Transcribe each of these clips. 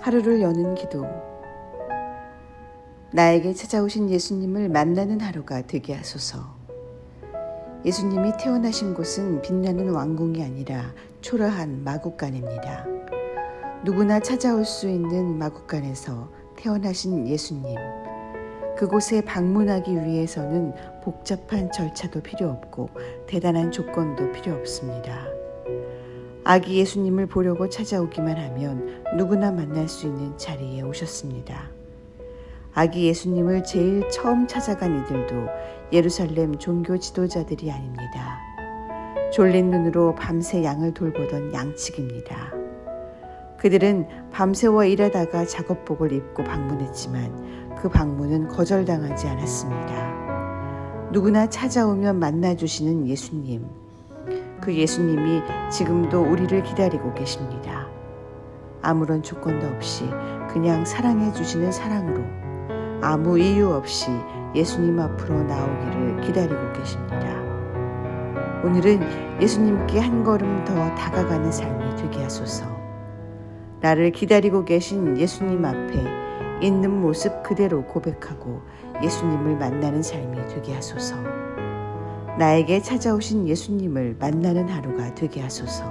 하루를 여는 기도. 나에게 찾아오신 예수님을 만나는 하루가 되게 하소서. 예수님이 태어나신 곳은 빛나는 왕궁이 아니라 초라한 마국간입니다. 누구나 찾아올 수 있는 마국간에서 태어나신 예수님. 그곳에 방문하기 위해서는 복잡한 절차도 필요 없고 대단한 조건도 필요 없습니다. 아기 예수님을 보려고 찾아오기만 하면 누구나 만날 수 있는 자리에 오셨습니다. 아기 예수님을 제일 처음 찾아간 이들도 예루살렘 종교 지도자들이 아닙니다. 졸린 눈으로 밤새 양을 돌보던 양측입니다. 그들은 밤새워 일하다가 작업복을 입고 방문했지만 그 방문은 거절당하지 않았습니다. 누구나 찾아오면 만나주시는 예수님. 그 예수님이 지금도 우리를 기다리고 계십니다. 아무런 조건도 없이 그냥 사랑해 주시는 사랑으로 아무 이유 없이 예수님 앞으로 나오기를 기다리고 계십니다. 오늘은 예수님께 한 걸음 더 다가가는 삶이 되게 하소서. 나를 기다리고 계신 예수님 앞에 있는 모습 그대로 고백하고 예수님을 만나는 삶이 되게 하소서. 나에게 찾아오신 예수님을 만나는 하루가 되게 하소서.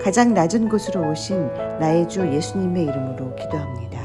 가장 낮은 곳으로 오신 나의 주 예수님의 이름으로 기도합니다.